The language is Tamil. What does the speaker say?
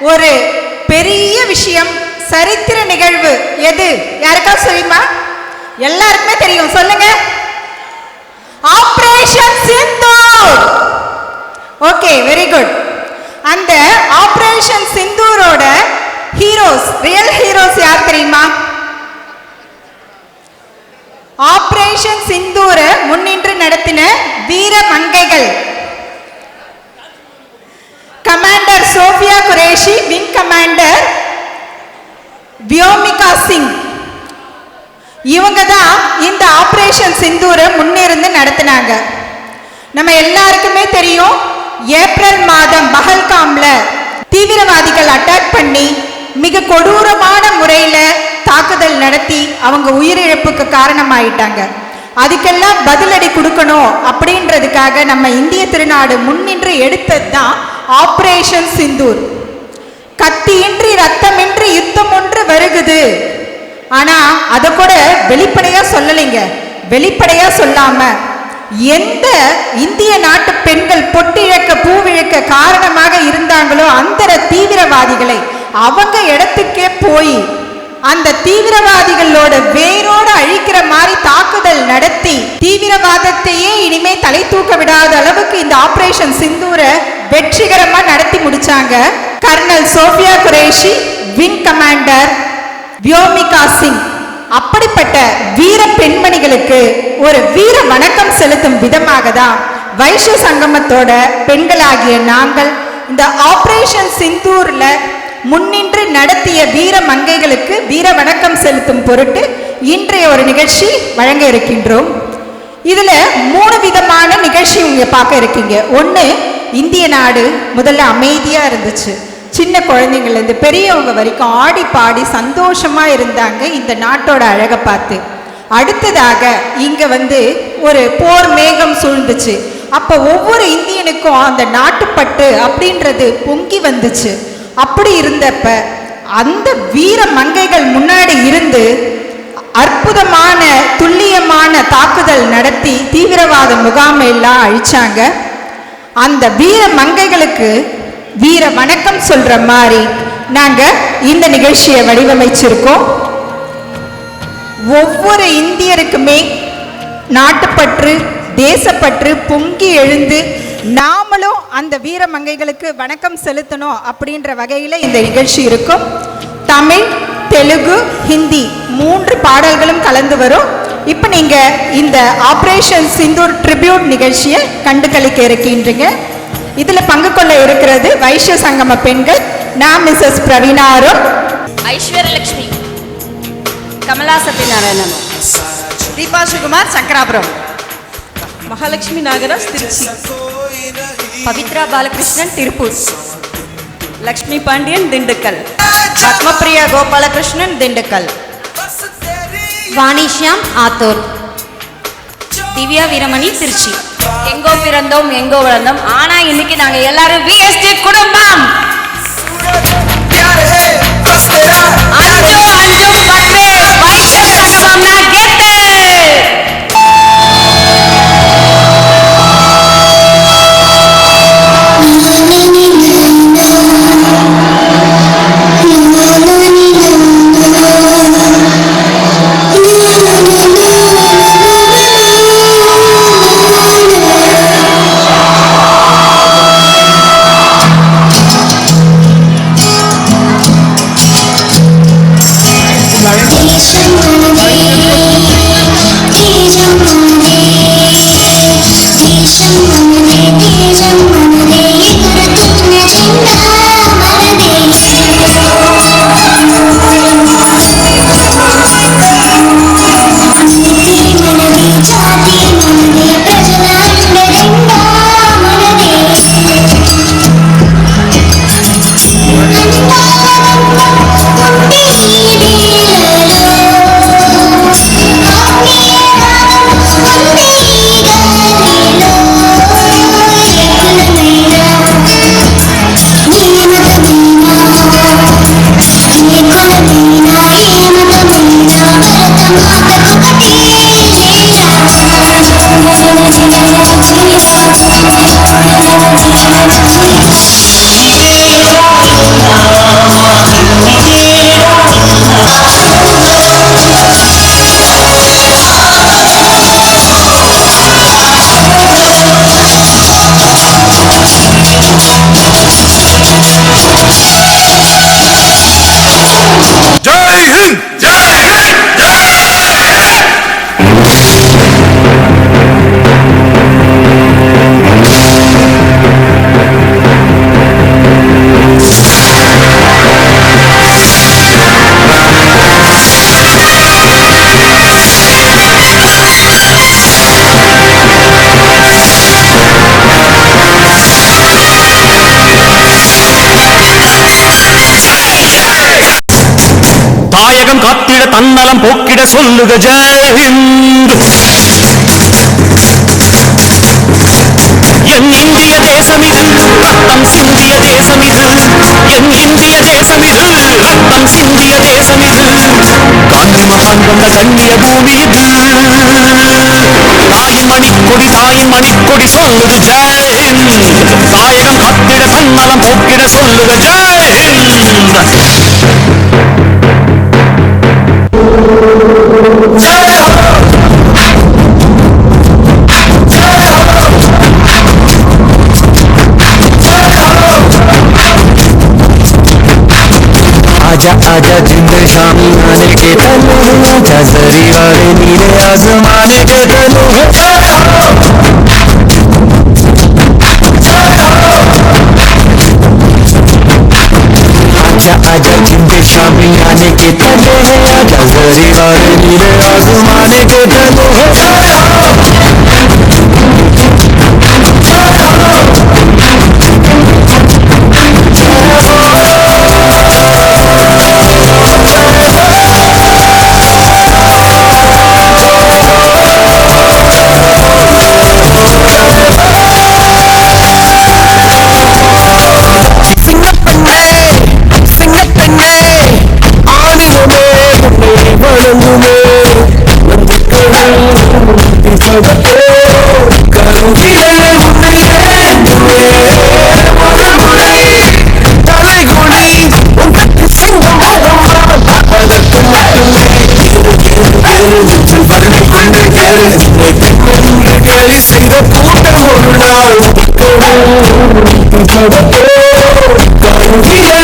ஒரு பெரிய விஷயம் சரித்திர நிகழ்வு எது? யாருக்கா சொல்லுமா எல்லாருக்குமே தெரியும். சொல்லுங்க. Operation Sindoor okay very good அந்த ஆபரேஷன் சிந்தூரோட ஹீரோஸ் ரியல் ஹீரோஸ் யார் தெரியுமா? ஆபரேஷன் சிந்தூர முன்னின்று நடத்தின வீர மங்கைகள் commander Sofia Qureshi wing commander Vyomika Singh இவங்க தான் இந்த ஆப்ரேஷன் சிந்தூரை முன்னிருந்து நடத்தினாங்க. நம்ம எல்லாருக்குமே தெரியும் ஏப்ரல் மாதம் பஹல்காம்ல தீவிரவாதிகள் அட்டாக் பண்ணி மிக கொடூரமான முறையில் தாக்குதல் நடத்தி அவங்க உயிரிழப்புக்கு காரணமாயிட்டாங்க. அதுக்கெல்லாம் பதிலடி கொடுக்கணும் அப்படின்றதுக்காக நம்ம இந்திய திருநாடு முன்னின்று எடுத்தது தான் ஆப்ரேஷன் சிந்தூர் கத்தியின்றி ரத்தமின்றி யுத்தம் ஒன்று வருகுது. ஆனா அதை கூட வெளிப்படையா சொல்லலைங்க. வெளிப்படையா சொல்லாம எந்த இந்திய நாட்டு பெண்கள் பொட்டிழக்க பூவிழக்க காரணமாக இருந்தாங்களோ அந்த தீவிரவாதிகளை அவங்க இடத்துக்கே போய் அந்த தீவிரவாதிகளோட வேரோட அழிக்கிற மாதிரி தாக்குதல் நடத்தி தீவிரவாதத்தையே இனிமே தலை தூக்க விடாத அளவுக்கு இந்த ஆபரேஷன் சிந்தூரை வெற்றிகரமா நடத்தி முடிச்சாங்க. Colonel Sofia Qureshi wing commander Vyomika Singh. அப்படிப்பட்ட வீர பெண்மணிகளுக்கு ஒரு வீர வணக்கம் செலுத்தும் விதமாக தான் வைஷ்ய சங்கமத்தோட பெண்களாகிய நாங்கள் இந்த ஆபரேஷன் சிந்தூர்ல முன்னே நடத்திய வீர மங்கைகளுக்கு வீர வணக்கம் செலுத்தும் பொருட்டு இன்றைய ஒரு நிகழ்ச்சி வழங்க இருக்கின்றோம். இதுல மூணு விதமான நிகழ்ச்சி இங்கே பார்க்க இருக்கீங்க. ஒண்ணு இந்திய நாடு முதல்ல அமைதியா இருந்துச்சு. சின்ன குழந்தைங்கள்லேருந்து பெரியவங்க வரைக்கும் ஆடி பாடி சந்தோஷமா இருந்தாங்க இந்த நாட்டோட அழகை பார்த்து. அடுத்ததாக இங்க வந்து ஒரு போர் மேகம் சூழ்ந்துச்சு. அப்ப ஒவ்வொரு இந்தியனுக்கும் அந்த நாட்டுப்பட்டு அப்படின்றது பொங்கி வந்துச்சு. அப்படி இருந்தப்ப அந்த வீர மங்கைகள் முன்னாடி இருந்து அற்புதமான துல்லியமான தாக்குதல் நடத்தி தீவிரவாத முகாமை எல்லாம் அழிச்சாங்க. அந்த வீர மங்கைகளுக்கு வீர வணக்கம் சொல்ற மாதிரி நாங்க இந்த நிகழ்ச்சியை வடிவமைச்சிருக்கோம். ஒவ்வொரு இந்தியருக்குமே நாட்டுப்பற்று தேசப்பற்று பொங்கி எழுந்து நாமளும் அந்த வீர மங்கைகளுக்கு வணக்கம் செலுத்தணும் அப்படின்ற வகையில் இந்த நிகழ்ச்சி இருக்கும். தமிழ் தெலுங்கு ஹிந்தி மூன்று பாடல்களும் கலந்து வரும். இப்போ நீங்க இந்த ஆபரேஷன் சிந்தூர் ட்ரிபியூட் நிகழ்ச்சியை கண்டு கழிக்க இருக்கின்றீங்க. இதுல பங்கு கொள்ள இருக்கிறது வைஷ்ய சங்கம பெண்கள். நான் மிஸ்ஸஸ் பிரவீனா அருண். ஐஸ்வர்யலட்சுமி. கமலா சத்யநாராயணன் தீபா சுகுமார் சங்கராபுரம். மகாலட்சுமி நாகராஜ் திருச்சி. பவித்ரா பாலகிருஷ்ணன் திருப்பூர். லக்ஷ்மி பாண்டியன் திண்டுக்கல். பத்மபிரியா கோபாலகிருஷ்ணன் திண்டுக்கல். வாணிஷ்யாம் ஆத்தூர். திவ்யா வீரமணி திருச்சி. எங்கோ பிறந்தோம் எங்கோ வளர்ந்தோம். ஆனா இன்னைக்கு நாங்க எல்லாரும் விஎஸ்டி குடும்பம். காத்திட போக்கிட சொல்லுக ஜெயஹிந்த். என் இந்திய தேசம் இது ரத்தம் சிந்திய தேசம் இது. என் இந்திய தேசம் இது ரத்தம் சிந்திய தேசம் இது. காந்தி மகான் கொண்ட கண்ணிய பூமி இது. தாயின் மணிக்கொடி தாயின் மணிக்கொடி சொல்லுது ஜெயஹிந்த். தாயகம் பத்திட தன்னலம் போக்கிட சொல்லுக जिंद शामी आने के तले आजा वाले नीले आसमाने के तले आजा आजा जिंद आने के तले आजा जरी वाले नीले आसमाने के तले Dios.